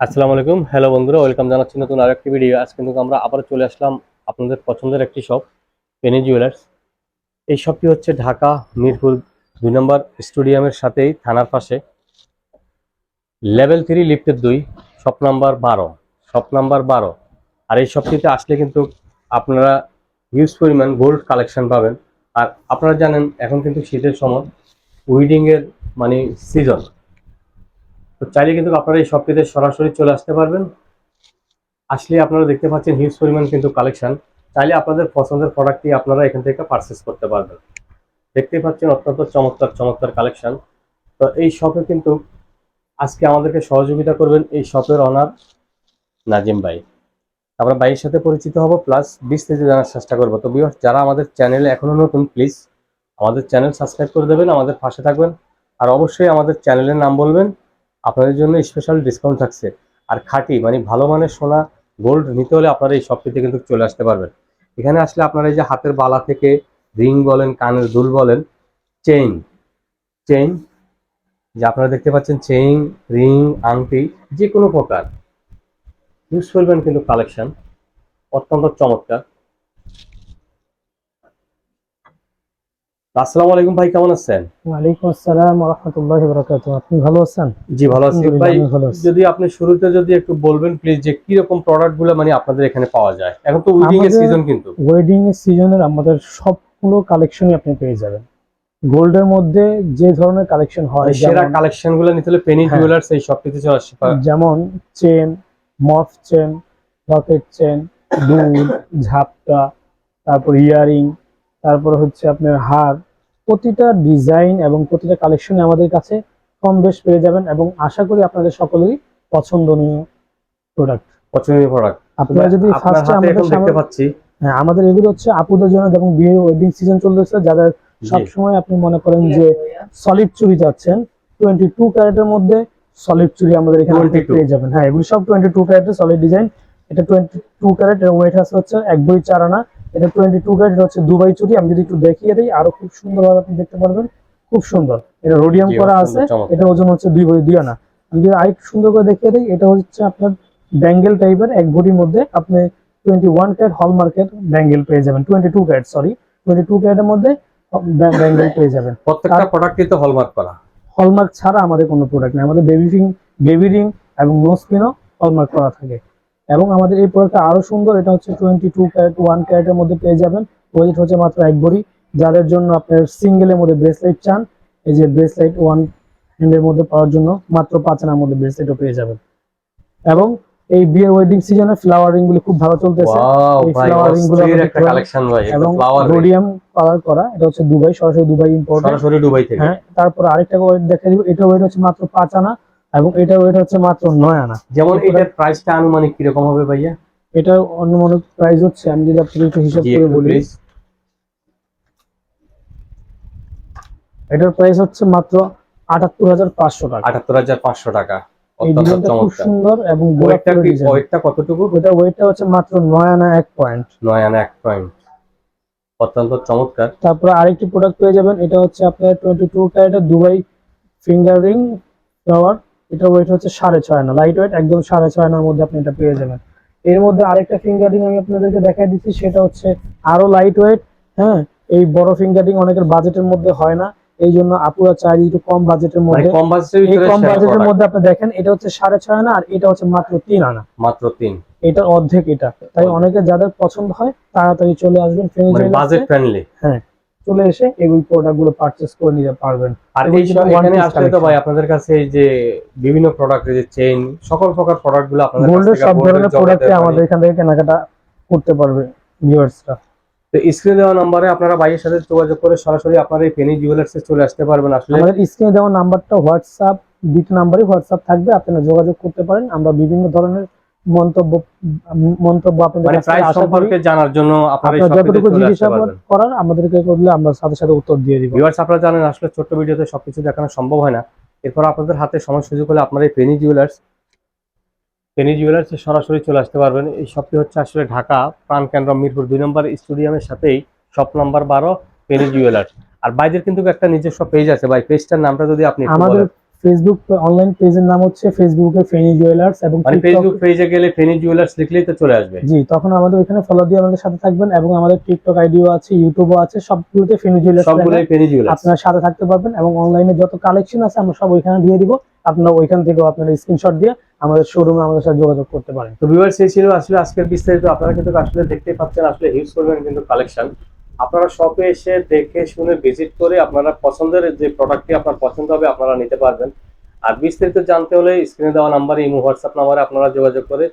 আসসালামু আলাইকুম। হ্যালো বন্ধুরা ওয়েলকাম জানাচ্ছি নতুন আরেকটি ভিডিও আজ কিন্তু আমরা আবার চলে আসলাম আপনাদের পছন্দের একটি শপ পেনি জুয়েলার্স এই শপটি হচ্ছে ঢাকা, মিরপুর, দুই নম্বর স্টেডিয়ামের সাথেই, থানার পাশে। লেভেল থ্রি লিফটের দুই শপ নাম্বার বারো শপ নাম্বার বারো। আর এই শপটিতে আসলে কিন্তু আপনারা হিউজ পরিমাণ গোল্ড কালেকশন পাবেন। আর আপনারা জানেন, এখন কিন্তু শীতের সময় উইডিংয়ের মানে সিজন তো চাইলে কিন্তু আপনারা এই শপটিতে সরাসরি চলে আসতে পারবেন। আসলে আপনারা দেখতে পাচ্ছেন হিউজ পরিমাণ কিন্তু কালেকশন চাইলে আপনাদের পছন্দের প্রোডাক্টটি আপনারা এখান থেকে পারচেস করতে পারবেন। দেখতেই পাচ্ছেন অত্যন্ত চমৎকার চমৎকার কালেকশন তো এই শপে কিন্তু আজকে আমাদেরকে সহযোগিতা করবেন এই শপের অনার নাজিম ভাই। আমরা ভাইয়ের সাথে পরিচিত হব প্লাস বিস্তারিত জানার চেষ্টা করব। তো viewers, যারা আমাদের চ্যানেলে এখনও নতুন প্লিজ আমাদের চ্যানেল সাবস্ক্রাইব করে দেবেন আমাদের পাশে থাকবেন। আর অবশ্যই আমাদের চ্যানেলের নাম বলবেন আপনাদের জন্য স্পেশাল ডিসকাউন্ট থাকছে। আর খাঁটি মানে ভালো মানের সোনা গোল্ড নিতে হলে আপনারা এই শপটিতে কিন্তু চলে আসতে পারবেন। এখানে আসলে আপনারা এই যে হাতের বালা থেকে রিং বলেন, কানের দুল বলেন চেইন চেইন যে আপনারা দেখতে পাচ্ছেন চেইন রিং আংটি যে কোনো প্রকার। ইউজ করবেন কিন্তু কালেকশন অত্যন্ত চমৎকার। আসসালামু আলাইকুম ভাই কেমন আছেন? ওয়ালাইকুম আসসালাম রহমতুল্লাহ বরকাত আপনি ভালো আছেন? জি ভালো আছি। ভাই আছি। যদি আপনি শুরুতে যদি একটু বলবেন প্লিজ যে কি রকম প্রোডাক্টগুলো মানে আপনাদের এখানে পাওয়া যায়? এখন তো উইডিং এর সিজন কিন্তু। ওয়েডিং এর সিজনের আমাদের সবগুলো কালেকশনই আপনি পেয়ে যাবেন। গোল্ডের মধ্যে যে ধরনের কালেকশন হয় মানে সেরা যেমন- কালেকশনগুলো নিতে হলে পেনি হ্যাঁ। জুয়েলার্স এই শপটিতে চলে আসতে পারে যেমন চেন মফ চেন রকেট চেন দুল ঝাপটা তারপর ইয়ারিং তারপর হচ্ছে আপনার হার প্রতিটা ডিজাইন এবং প্রতিটা কালেকশনে আমাদের কাছে কম বেশ পেয়ে যাবেন এবং আশা করি আপনাদের সকলেরই পছন্দনীয় প্রোডাক্ট পছন্দের প্রোডাক্ট আপনারা যদি ফার্স্টে আমাদের দেখতে পাচ্ছি। হ্যাঁ আমাদের এগুলো হচ্ছে আপুদের জন্য যেমন বিয়ে ওয়েডিং সিজন চলতেছে যাদের। সবসময় আপনি মনে করেন যে সলিড চুরি চাচ্ছেন টোয়েন্টি টু ক্যারেটের মধ্যে সলিড চুরি আমাদের এখানে পেয়ে যাবেন। হ্যাঁ এগুলো সব টোয়েন্টি টু ক্যারেটের সলিড ডিজাইন এটা টোয়েন্টি টু ক্যারেট এর ওয়েট আছে হচ্ছে এক বই চার আনা। এটা টোয়েন্টি টু ক্যারেট হচ্ছে দুবাই চুরি। আমি যদি একটু দেখিয়ে দিই আরও খুব সুন্দরভাবে আপনি দেখতে পারবেন। খুব সুন্দর। এটা রোডিয়াম করা আছে। এটা ওজন হচ্ছে দুই বই দুই আনা। আমি যদি আরেকটু সুন্দর করে দেখিয়ে দিই এটা হচ্ছে আপনার ব্যাঙ্গেল টাইপের এক ভরির মধ্যে আপনি টোয়েন্টি ওয়ান ক্যারেট হলমার্কের ব্যাঙ্গেল পেয়ে যাবেন। Twenty two carat sorry twenty two ক্যারেটের মধ্যে ব্যাঙ্গেল পেয়ে যাবেন। প্রত্যেকটা প্রোডাক্টই তো হলমার্ক করা। হলমার্ক ছাড়া আমাদের কোনো প্রোডাক্ট নেই। আমাদের বেবি রিং বেবি রিং এবং নোজ পিনও হলমার্ক করা থাকে। এবং আমাদের এই প্রোডাক্টটা আরও সুন্দর এটা হচ্ছে টোয়েন্টি টু ক্যারেট ওয়ান ক্যারেটের মধ্যে পেয়ে যাবেন। ওয়েট হচ্ছে মাত্র এক ভরি যাদের জন্য আপনার সিঙ্গেলের মধ্যে ব্রেসলেট চান এই যে ব্রেসলেট ওয়ান হ্যান্ডের মধ্যে পাওয়ার জন্য মাত্র পাঁচ আনার মধ্যে ব্রেসলেটও পেয়ে যাবেন। এবং এই বিয়ের ওয়েডিং সিজনে ফ্লাওয়ারিংগুলো খুব ভালো চলতেছে। এই flowering গুলো একটা কালেকশন ভাই এবং ফ্লাওয়ার রোডিয়াম কালার করা এটা হচ্ছে দুবাই সরাসরি দুবাই ইম্পোর্ট সরাসরি দুবাই থেকে। হ্যাঁ তারপর আরেকটা ওয়েট দেখা দিব এটা ওয়েট হচ্ছে মাত্র পাঁচ আনা। এবং এটা ওয়েট হচ্ছে মাত্র নয় আনা। যেমন এটার প্রাইসটা আনুমানিক কীরকম হবে ভাইয়া? এটা অনুমানিক প্রাইস হচ্ছে আমি যদি আপনাকে একটু হিসাব করে বলি। এটার প্রাইস হচ্ছে মাত্র আটাত্তর হাজার পাঁচশো টাকা। আটাত্তর হাজার পাঁচশো টাকা। খুব সুন্দর এবং ওয়েটটা কতটুকু? ওটা ওয়েটটা হচ্ছে মাত্র নয় আনা এক পয়েন্ট নয় আনা এক পয়েন্ট অত্যন্ত চমৎকার। তারপরে আরেকটি প্রোডাক্ট পেয়ে যাবেন এটা হচ্ছে আপনার টোয়েন্টি টু ক্যারেটের দুবাই ফিঙ্গার রিং ফ্লাওয়ার এটা ওয়েট হচ্ছে সাড়ে ছয় আনা। লাইট ওয়েট একদম সাড়ে ছয় আনার মধ্যে আপনি এটা পেয়ে যাবেন। এর মধ্যে আরেকটা ফিঙ্গার আমি আপনাদেরকে দেখাই দিচ্ছি সেটা হচ্ছে আরও লাইট ওয়েট হ্যাঁ? এই বড় ফিঙ্গার অনেকের বাজেটের মধ্যে হয় না এই জন্য আপুরা চাই একটু কম বাজেটের মানে মধ্যে কম বাজেটের ভিতরে কম বাজেটের মধ্যে আপনি দেখেন এটা হচ্ছে সাড়ে ছয় আনা আর এটা হচ্ছে মাত্র তিন আনা। মাত্র তিন। এটা অর্ধেক এটা। তাই অনেকে যাদের পছন্দ হয় তাড়াতাড়ি চলে আসবেন মানে বাজেট ফ্রেন্ডলি চলে এসে এই প্রোডাক্টগুলো পারচেস করে নিতে পারবেন। আর এই এখানে আসলে তো ভাই আপনাদের কাছে এই যে বিভিন্ন প্রোডাক্ট যে চেইন সকল প্রকার প্রোডাক্টগুলো আপনাদের কাছ গোল্ডের সব ধরনের প্রোডাক্টে মানে- আমাদের এখান থেকে কেনাকাটা করতে পারবে ভিউয়ার্সরা তো স্ক্রিনে দেওয়া নম্বরে আপনারা ভাইয়ের সাথে যোগাযোগ করে সরাসরি আপনারা এই পেনি জুয়েলার্সে চলে আসতে পারবেন আসলে। আমাদের স্ক্রিনে দেওয়া নাম্বারটা হোয়াটসঅ্যাপ দুটো নাম্বারই হোয়াটসঅ্যাপ থাকবে আপনারা যোগাযোগ করতে পারেন। আমরা বিভিন্ন ধরনের মন্তব্য মন্তব্য আপনাদের মানে কাছ থেকে প্রাইস আশা করি সম্পর্কে জানার জন্য আপনারা এই যতটুকু জিজ্ঞাসা করার আমাদেরকে করলে আমরা সাথে সাথে উত্তর দিয়ে দিব। ভিউয়ার্স আপনারা জানেন আসলে ছোট্ট ভিডিওতে সবকিছু দেখানো সম্ভব হয় না। এরপর আপনাদের হাতে সময় সুযোগ হলে আপনারা জুয়েলার্স পেনি জুয়েলার্সে সরাসরি চলে আসতে পারবেন। এই শপটি হচ্ছে আসলে ঢাকা প্রাণ কেন্দ্র মিরপুর দুই নম্বর স্টেডিয়ামের সাথেই শপ নাম্বার বারো পেনি জুয়েলার্স আর বাইদের কিন্তু একটা নিজস্ব পেজ আছে। ভাই পেজটার নামটা যদি আপনি আমাদের। ফেসবুক অনলাইন পেজের নাম হচ্ছে ফেসবুকে ফেনি জুয়েলার্স এবং মানে ফেসবুক পেজে গেলে ফেনি জুয়েলার্স লিখলেই তো চলে আসবে। জি তখন আমাদের ওইখানে ফলো দিয়ে আমাদের সাথে থাকবেন এবং আমাদের টিকটক আইডিও আছে ইউটিউবও আছে সবগুলোতে ফেনি জুয়েলার্স সবগুলোই ফেনি জুয়েলার্স আপনার সাথে থাকতে পারবেন এবং অনলাইনে যত কালেকশন আছে আমরা সব ওইখানে দিয়ে দিব। আপনারা ওইখান থেকেও আপনারা স্ক্রিনশট দিয়ে আমাদের শোরুমে আমাদের সাথে যোগাযোগ করতে পারেন। তো ভিউয়ার্স এই ছিল আসলে আজকের বিস্তারিত। আপনারা কিন্তু আসলে দেখতেই পাচ্ছেন আসলে ইউজ করবেন কিন্তু কালেকশন আপনারা শপে এসে দেখে শুনে ভিজিট করে আপনারা পছন্দের যে প্রোডাক্টটি আপনার পছন্দ হবে আপনারা নিতে পারবেন। আর বিস্তারিত জানতে হলে স্ক্রিনে দেওয়া নাম্বারে ইমো হোয়াটসঅ্যাপ নাম্বারে আপনারা যোগাযোগ করে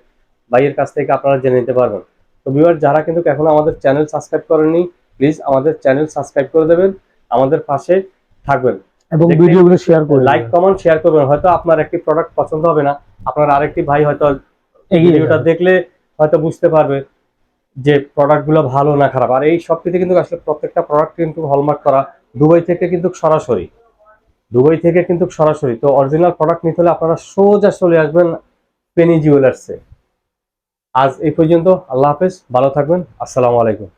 ভাইয়ের কাছ থেকে আপনারা জেনে নিতে পারবেন। তো ভিউয়ার যারা কিন্তু এখনও আমাদের চ্যানেল সাবস্ক্রাইব করেননি প্লিজ আমাদের চ্যানেল সাবস্ক্রাইব করে দেবেন আমাদের পাশে থাকবেন। এবং ভিডিওগুলো শেয়ার করে লাইক কমেন্ট শেয়ার করবেন। হয়তো আপনার একটি প্রোডাক্ট পছন্দ হবে না আপনার আরেকটি ভাই হয়তো ভিডিওটা দেখলে হয়তো বুঝতে পারবে। যে প্রোডাক্টগুলো ভালো না খারাপ। আর এই সবটিতে কিন্তু আসলে প্রত্যেকটা প্রোডাক্ট কিন্তু হলমার্ক করা দুবাই থেকে কিন্তু সরাসরি। দুবাই থেকে কিন্তু সরাসরি। তো অরিজিনাল প্রোডাক্ট নিতে হলে আপনারা সোজা চলে আসবেন পেনি জুয়েলার্সে আজ এই পর্যন্ত আল্লাহ হাফেজ, ভালো থাকবেন। আসসালামু আলাইকুম।